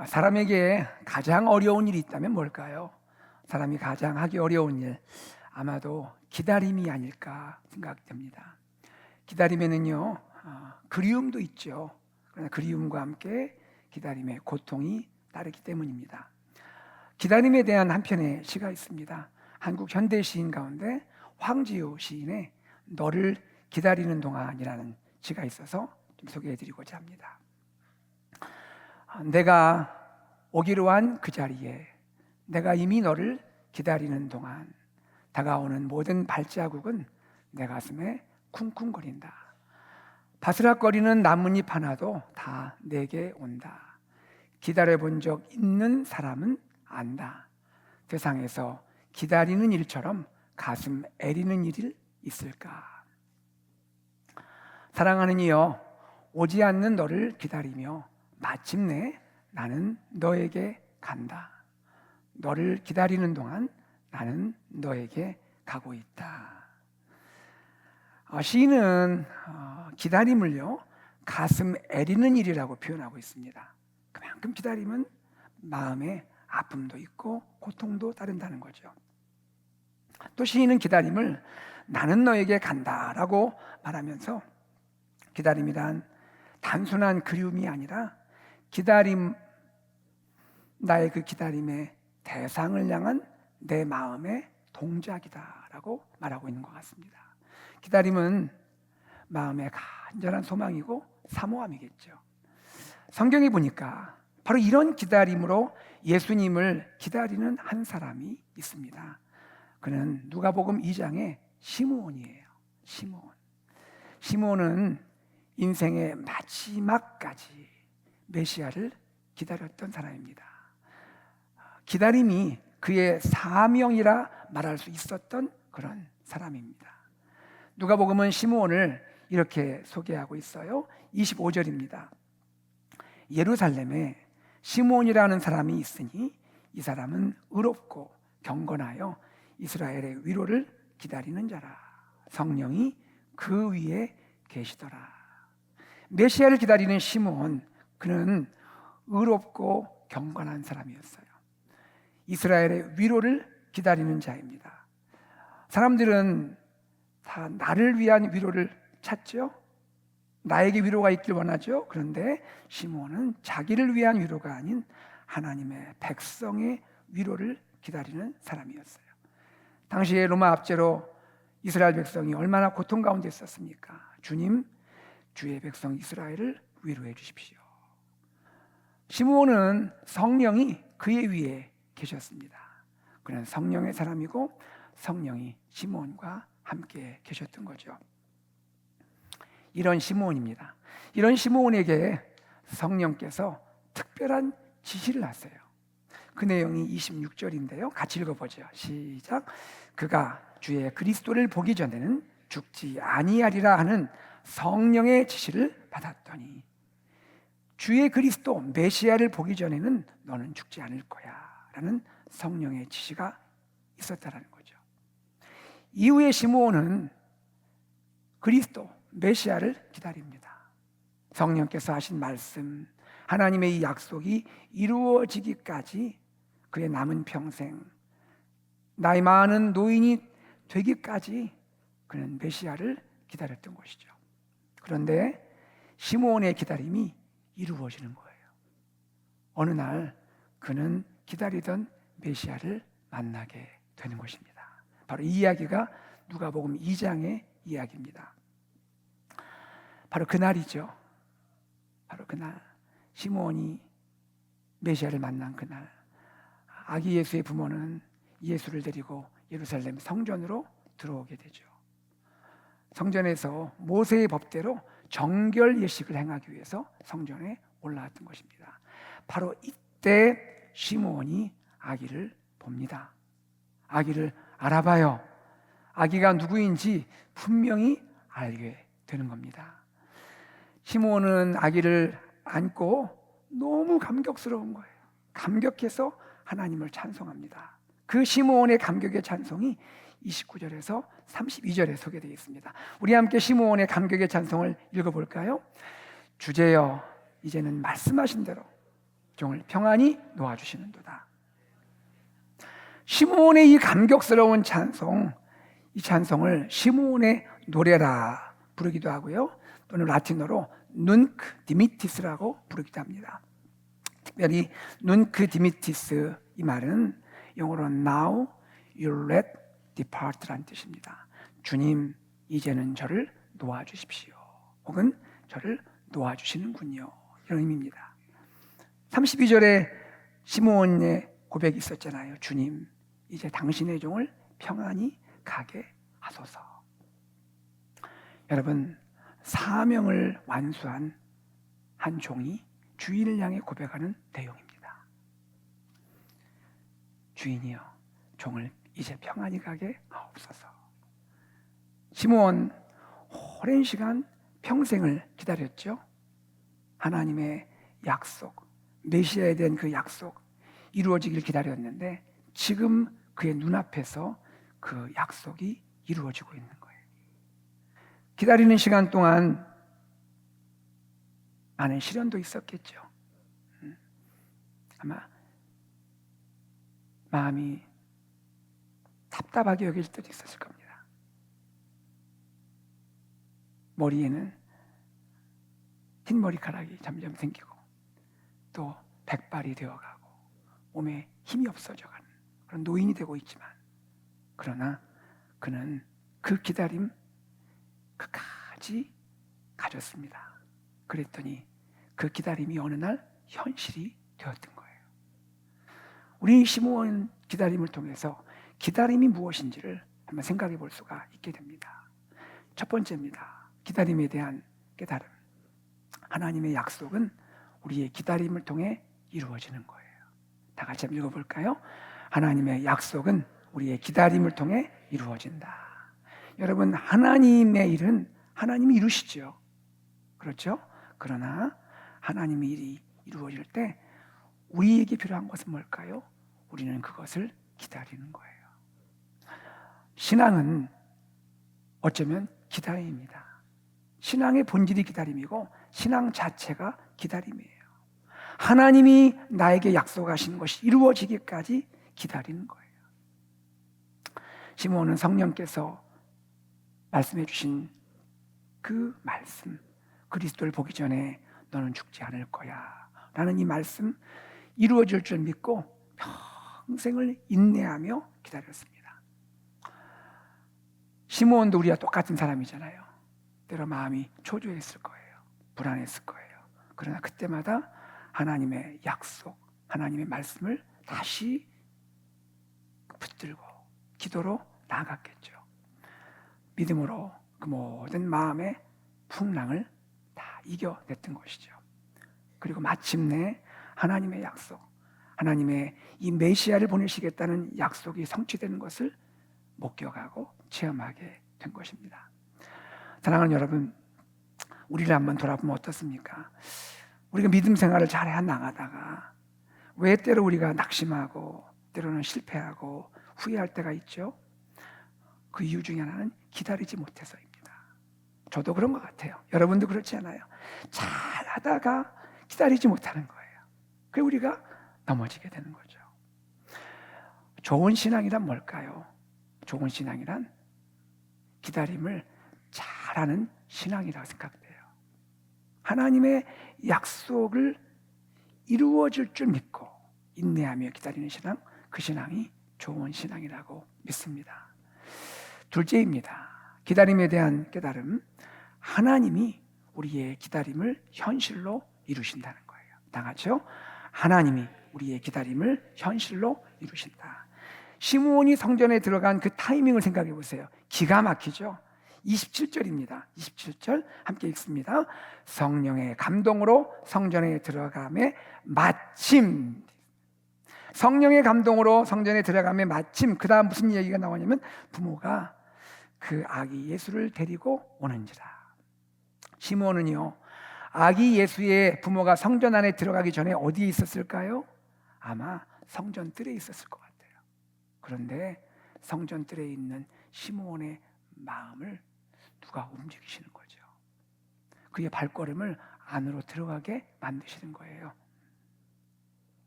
아, 사람에게 가장 어려운 일이 있다면 뭘까요? 사람이 가장 하기 어려운 일 아마도 기다림이 아닐까 생각됩니다. 기다림에는요 어, 그리움도 있죠. 그러나 그리움과 함께 기다림의 고통이 따르기 때문입니다. 기다림에 대한 한 편의 시가 있습니다. 한국 현대 시인 가운데 황지우 시인의 너를 기다리는 동안이라는 시가 있어서 좀 소개해드리고자 합니다. 내가 오기로 한 그 자리에 내가 이미 너를 기다리는 동안 다가오는 모든 발자국은 내 가슴에 쿵쿵거린다. 바스락거리는 나뭇잎 하나도 다 내게 온다. 기다려 본 적 있는 사람은 안다. 세상에서 기다리는 일처럼 가슴 애리는 일이 있을까? 사랑하는 이여, 오지 않는 너를 기다리며 마침내 나는 너에게 간다. 너를 기다리는 동안 나는 너에게 가고 있다. 어, 시인은 어, 기다림을요 가슴 애리는 일이라고 표현하고 있습니다. 그만큼 기다림은 마음에 아픔도 있고 고통도 따른다는 거죠. 또 시인은 기다림을 나는 너에게 간다라고 말하면서 기다림이란 단순한 그리움이 아니라 기다림 나의 그 기다림의 대상을 향한 내 마음의 동작이다라고 말하고 있는 것 같습니다. 기다림은 마음의 간절한 소망이고 사모함이겠죠. 성경에 보니까 바로 이런 기다림으로 예수님을 기다리는 한 사람이 있습니다. 그는 누가복음 2장의 시므온이에요. 시므온. 시므온은 인생의 마지막까지 메시아를 기다렸던 사람입니다. 기다림이 그의 사명이라 말할 수 있었던 그런 사람입니다. 누가복음은 시므온을 이렇게 소개하고 있어요. 25절입니다. 예루살렘에 시므온이라는 사람이 있으니 이 사람은 의롭고 경건하여 이스라엘의 위로를 기다리는 자라. 성령이 그 위에 계시더라. 메시아를 기다리는 시므온 그는 의롭고 경건한 사람이었어요. 이스라엘의 위로를 기다리는 자입니다. 사람들은 다 나를 위한 위로를 찾죠. 나에게 위로가 있길 원하죠. 그런데 시몬은 자기를 위한 위로가 아닌 하나님의 백성의 위로를 기다리는 사람이었어요. 당시에 로마 압제로 이스라엘 백성이 얼마나 고통 가운데 있었습니까? 주님, 주의 백성 이스라엘을 위로해 주십시오. 시므온은 성령이 그의 위에 계셨습니다. 그는 성령의 사람이고 성령이 시므온과 함께 계셨던 거죠. 이런 시므온입니다. 이런 시므온에게 성령께서 특별한 지시를 하세요. 그 내용이 26절인데요. 같이 읽어보죠. 시작. 그가 주의 그리스도를 보기 전에는 죽지 아니하리라 하는 성령의 지시를 받았더니 주의 그리스도 메시아를 보기 전에는 너는 죽지 않을 거야라는 성령의 지시가 있었다라는 거죠. 이후에 시므온은 그리스도 메시아를 기다립니다. 성령께서 하신 말씀, 하나님의 이 약속이 이루어지기까지 그의 남은 평생, 나이 많은 노인이 되기까지 그는 메시아를 기다렸던 것이죠. 그런데 시므온의 기다림이 이루어지는 거예요. 어느 날 그는 기다리던 메시아를 만나게 되는 것입니다. 바로 이 이야기가 누가복음 2장의 이야기입니다. 바로 그날이죠. 바로 그날 시므온이 메시아를 만난 그날 아기 예수의 부모는 예수를 데리고 예루살렘 성전으로 들어오게 되죠. 성전에서 모세의 법대로 정결 예식을 행하기 위해서 성전에 올라왔던 것입니다. 바로 이때 시므온이 아기를 봅니다. 아기를 알아봐요. 아기가 누구인지 분명히 알게 되는 겁니다. 시므온은 아기를 안고 너무 감격스러운 거예요. 감격해서 하나님을 찬송합니다. 그 시므온의 감격의 찬송이 29절에서 32절에 소개되어 있습니다. 우리 함께 시므온의 감격의 찬송을 읽어볼까요? 주제여, 이제는 말씀하신 대로 종을 평안히 놓아주시는도다. 시므온의 이 감격스러운 찬송, 이 찬송을 시므온의 노래라 부르기도 하고요. 또는 라틴어로 눈크 디미티스라고 부르기도 합니다. 특별히 눈크 디미티스 이 말은 영어로 now you let depart라는 뜻입니다. 주님 이제는 저를 놓아주십시오. 혹은 저를 놓아주시는군요. 이런 의미입니다. 32절에 시므온의 고백이 있었잖아요. 주님 이제 당신의 종을 평안히 가게 하소서. 여러분 사명을 완수한 한 종이 주인을 향해 고백하는 내용입니다. 주인이여, 종을 이제 평안히 가게 하옵소서. 시므온 오랜 시간 평생을 기다렸죠. 하나님의 약속, 메시아에 대한 그 약속 이루어지길 기다렸는데 지금 그의 눈앞에서 그 약속이 이루어지고 있는 거예요. 기다리는 시간 동안 많은 시련도 있었겠죠. 음. 아마 마음이 답답하게 여길 때도 있었을 겁니다. 머리에는 흰 머리카락이 점점 생기고 또 백발이 되어가고 몸에 힘이 없어져가는 그런 노인이 되고 있지만 그러나 그는 그 기다림 끝까지 가졌습니다. 그랬더니 그 기다림이 어느 날 현실이 되었던 거예요. 우리 시므온 기다림을 통해서 기다림이 무엇인지를 한번 생각해 볼 수가 있게 됩니다. 첫 번째입니다. 기다림에 대한 깨달음. 하나님의 약속은 우리의 기다림을 통해 이루어지는 거예요. 다 같이 한번 읽어볼까요? 하나님의 약속은 우리의 기다림을 통해 이루어진다. 여러분, 하나님의 일은 하나님이 이루시죠. 그렇죠? 그러나 하나님의 일이 이루어질 때 우리에게 필요한 것은 뭘까요? 우리는 그것을 기다리는 거예요. 신앙은 어쩌면 기다림입니다. 신앙의 본질이 기다림이고 신앙 자체가 기다림이에요. 하나님이 나에게 약속하신 것이 이루어지기까지 기다리는 거예요. 시몬은 성령께서 말씀해 주신 그 말씀, 그리스도를 보기 전에 너는 죽지 않을 거야. 라는 이 말씀 이루어질 줄 믿고 평생을 인내하며 기다렸습니다. 시몬도 우리와 똑같은 사람이잖아요. 때로 마음이 초조했을 거예요. 불안했을 거예요. 그러나 그때마다 하나님의 약속, 하나님의 말씀을 다시 붙들고 기도로 나아갔겠죠. 믿음으로 그 모든 마음의 풍랑을 다 이겨냈던 것이죠. 그리고 마침내 하나님의 약속, 하나님의 이 메시아를 보내시겠다는 약속이 성취되는 것을 목격하고 체험하게 된 것입니다. 사랑하는 여러분, 우리를 한번 돌아보면 어떻습니까? 우리가 믿음 생활을 잘 해 나가다가 왜 때로 우리가 낙심하고 때로는 실패하고 후회할 때가 있죠? 그 이유 중에 하나는 기다리지 못해서입니다. 저도 그런 것 같아요. 여러분도 그렇지 않아요? 잘 하다가 기다리지 못하는 거예요. 그래 우리가 넘어지게 되는 거죠. 좋은 신앙이란 뭘까요? 좋은 신앙이란 기다림을 잘하는 신앙이라고 생각돼요. 하나님의 약속을 이루어질 줄 믿고 인내하며 기다리는 신앙, 그 신앙이 좋은 신앙이라고 믿습니다. 둘째입니다. 기다림에 대한 깨달음. 하나님이 우리의 기다림을 현실로 이루신다는 거예요. 다 같이요. 하나님이 우리의 기다림을 현실로 이루신다. 시므온이 성전에 들어간 그 타이밍을 생각해 보세요. 기가 막히죠. 27절입니다. 27절 함께 읽습니다. 성령의 감동으로 성전에 들어감에 마침 성령의 감동으로 성전에 들어가면 마침 그 다음 무슨 얘기가 나오냐면 부모가 그 아기 예수를 데리고 오는지라. 시몬은요 아기 예수의 부모가 성전 안에 들어가기 전에 어디에 있었을까요? 아마 성전 뜰에 있었을 것 같아요. 그런데 성전 뜰에 있는 시몬의 마음을 누가 움직이시는 거죠. 그의 발걸음을 안으로 들어가게 만드시는 거예요.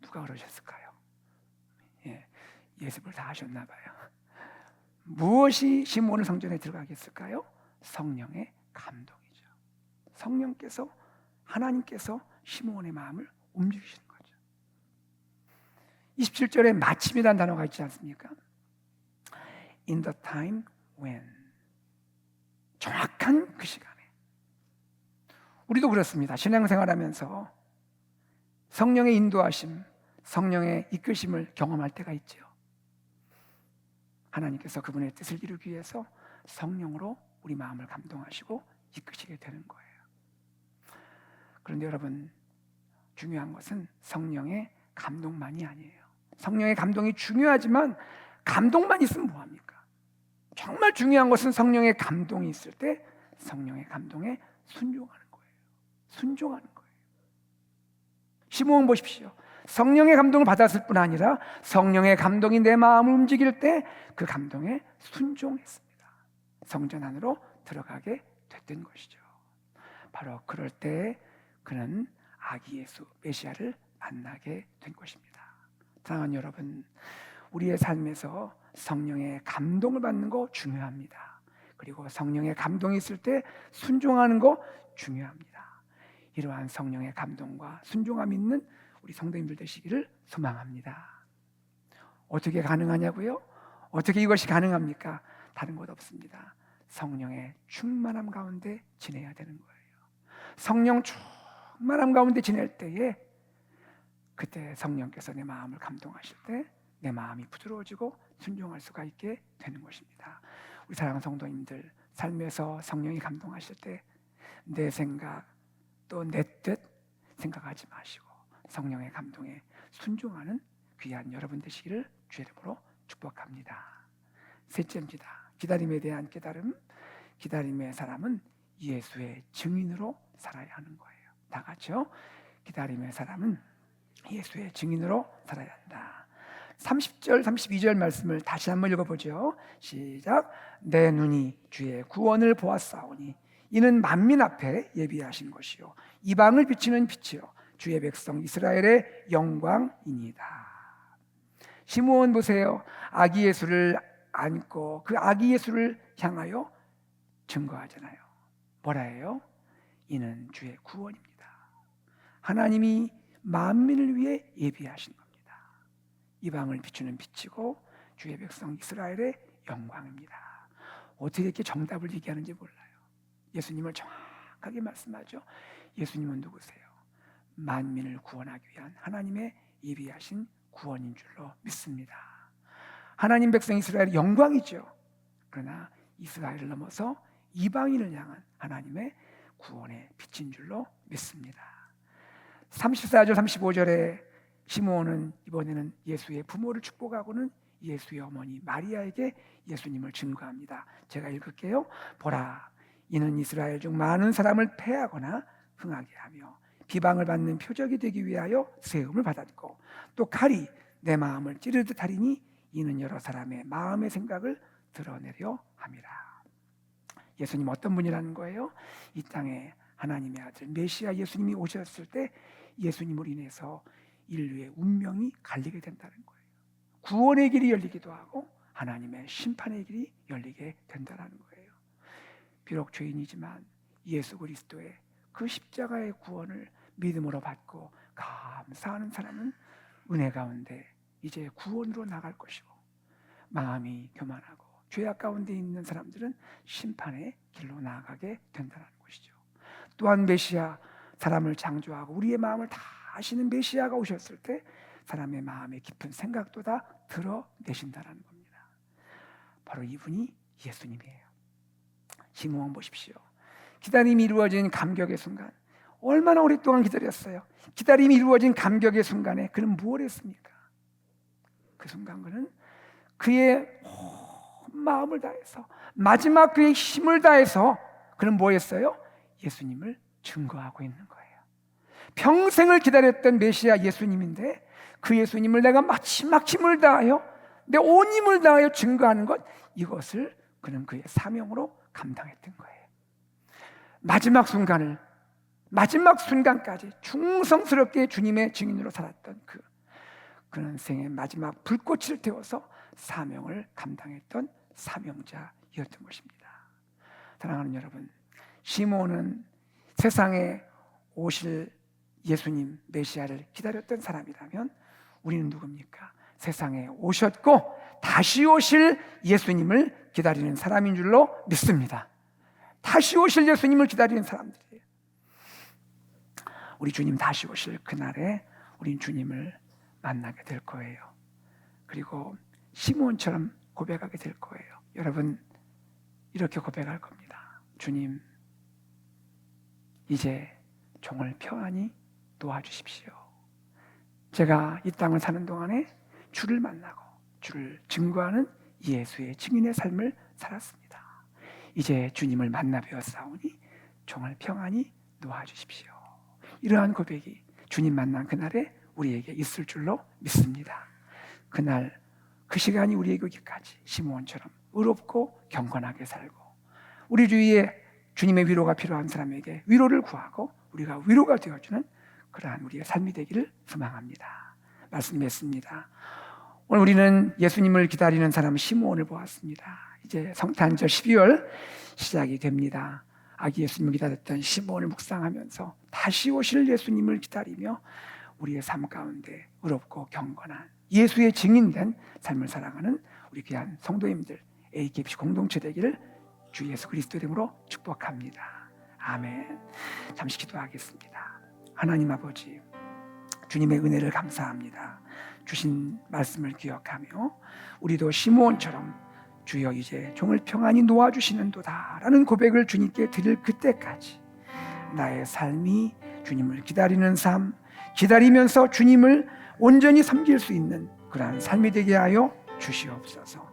누가 그러셨을까요? 예, 예습을 다 하셨나 봐요. 무엇이 시몬을 성전에 들어가게 했을까요? 성령의 감동이죠. 성령께서 하나님께서 시몬의 마음을 거죠. 27절에 마침이라는 단어가 있지 않습니까? In the time when 정확한 그 시간에 우리도 그렇습니다. 신앙생활하면서 성령의 인도하심, 성령의 이끄심을 경험할 때가 있죠. 하나님께서 그분의 뜻을 이루기 위해서 성령으로 우리 마음을 감동하시고 이끄시게 되는 거예요. 그런데 여러분 중요한 것은 성령의 감동만이 아니에요. 성령의 감동이 중요하지만 감동만 있으면 뭐 합니까? 정말 중요한 것은 성령의 감동이 있을 때 성령의 감동에 순종하는 거예요. 순종하는 거예요. 시몬 보십시오. 성령의 감동을 받았을 뿐 아니라 성령의 감동이 내 마음을 움직일 때 그 감동에 순종했습니다. 성전 안으로 들어가게 됐던 것이죠. 바로 그럴 때 그는 아기 예수 메시아를 만나게 된 것입니다. 사랑하는 여러분, 우리의 삶에서 성령의 감동을 받는 거 중요합니다. 그리고 성령의 감동이 있을 때 순종하는 거 중요합니다. 이러한 성령의 감동과 순종함 있는 우리 성도님들 되시기를 소망합니다. 어떻게 가능하냐고요? 어떻게 이것이 가능합니까? 다른 것 없습니다. 성령의 충만함 가운데 지내야 되는 거예요. 성령 충만함 가운데 지낼 때에 그때 성령께서 내 마음을 감동하실 때 내 마음이 부드러워지고 순종할 수가 있게 되는 것입니다. 우리 사랑하는 성도님들 삶에서 성령이 감동하실 때 내 생각 또 내 뜻 생각하지 마시고 성령의 감동에 순종하는 귀한 여러분 되시기를 주의 이름으로 축복합니다. 셋째입니다. 기다림에 대한 깨달음. 기다림의 사람은 예수의 증인으로 살아야 하는 거예요. 다 같이요. 기다림의 사람은 예수의 증인으로 살아야 한다. 30절, 32절 말씀을 다시 한번 읽어보죠. 시작. 내 눈이 주의 구원을 보았사오니 이는 만민 앞에 예비하신 것이요 이방을 비치는 빛이요 주의 백성 이스라엘의 영광이니다. 시므온 보세요. 아기 예수를 안고 그 아기 예수를 향하여 증거하잖아요. 뭐라 해요? 이는 주의 구원입니다. 하나님이 만민을 위해 예비하신 겁니다. 이방을 비추는 빛이고 주의 백성 이스라엘의 영광입니다. 어떻게 이렇게 정답을 얘기하는지 몰라요. 예수님을 정확하게 말씀하죠. 예수님은 누구세요? 만민을 구원하기 위한 하나님의 예비하신 구원인 줄로 믿습니다. 하나님 백성 이스라엘의 영광이죠. 그러나 이스라엘을 넘어서 이방인을 향한 하나님의 구원의 빛인 줄로 믿습니다. 34절 35절에 시므온은 이번에는 예수의 부모를 축복하고는 예수의 어머니 마리아에게 예수님을 증거합니다. 제가 읽을게요. 보라 이는 이스라엘 중 많은 사람을 패하거나 흥하게 하며 비방을 받는 표적이 되기 위하여 세움을 받았고 또 칼이 내 마음을 찌르듯 하리니 이는 여러 사람의 마음의 생각을 드러내려 함이라. 예수님 어떤 분이라는 거예요? 이 땅에 하나님의 아들 메시아 예수님이 오셨을 때 예수님을 인해서 인류의 운명이 갈리게 된다는 거예요. 구원의 길이 열리기도 하고 하나님의 심판의 길이 열리게 된다는 거예요. 비록 죄인이지만 예수 그리스도의 그 십자가의 구원을 믿음으로 받고 감사하는 사람은 은혜 가운데 이제 구원으로 나갈 것이고 마음이 교만하고 죄악 가운데 있는 사람들은 심판의 길로 나아가게 된다는 것이죠. 또한 메시아 사람을 창조하고 우리의 마음을 다 아시는 메시아가 오셨을 때 사람의 마음의 깊은 생각도 다 드러내신다는 겁니다. 바로 이분이 예수님이에요. 시므온 보십시오. 기다림이 이루어진 감격의 순간 얼마나 오랫동안 기다렸어요. 기다림이 이루어진 감격의 순간에 그는 무엇 했습니까? 그 순간 그는 그의 마음을 다해서 마지막 그의 힘을 다해서 그는 뭐 했어요? 예수님을 증거하고 있는 거예요. 평생을 기다렸던 메시아 예수님인데 그 예수님을 내가 마지막 힘을 다하여 내 온 힘을 다하여 증거하는 것 이것을 그는 그의 사명으로 감당했던 거예요. 마지막 순간을 마지막 순간까지 충성스럽게 주님의 증인으로 살았던 그 그는 생의 마지막 불꽃을 태워서 사명을 감당했던 사명자였던 것입니다. 사랑하는 여러분, 시몬은 세상에 오실 예수님 메시아를 기다렸던 사람이라면 우리는 누굽니까? 세상에 오셨고 다시 오실 예수님을 기다리는 사람인 줄로 믿습니다. 다시 오실 예수님을 기다리는 사람들이에요. 우리 주님 다시 오실 그날에 우린 주님을 만나게 될 거예요. 그리고 시몬처럼 고백하게 될 거예요. 여러분 이렇게 고백할 겁니다. 주님 이제 종을 평안히 놓아주십시오. 제가 이 땅을 사는 동안에 주를 만나고 주를 증거하는 예수의 증인의 삶을 살았습니다. 이제 주님을 만나 뵈었사오니 종을 평안히 놓아주십시오. 이러한 고백이 주님 만난 그날에 우리에게 있을 줄로 믿습니다. 그날 그 시간이 우리에게 오기까지 시므온처럼 의롭고 경건하게 살고 우리 주위에 주님의 위로가 필요한 사람에게 위로를 구하고 우리가 위로가 되어주는 그러한 우리의 삶이 되기를 소망합니다. 말씀했습니다. 오늘 우리는 예수님을 기다리는 사람 시므온을 보았습니다. 이제 성탄절 12월 시작이 됩니다. 아기 예수님을 기다렸던 시므온을 묵상하면서 다시 오실 예수님을 기다리며 우리의 삶 가운데 의롭고 경건한 예수의 증인된 삶을 살아가는 우리 귀한 성도님들 AKPC 공동체 되기를 주 예수 그리스도 이름으로 축복합니다. 아멘. 잠시 기도하겠습니다. 하나님 아버지, 주님의 은혜를 감사합니다. 주신 말씀을 기억하며 우리도 시므온처럼 주여 이제 종을 평안히 놓아 주시는 도다라는 고백을 주님께 드릴 그때까지 나의 삶이 주님을 기다리는 삶, 기다리면서 주님을 온전히 섬길 수 있는 그러한 삶이 되게 하여 주시옵소서.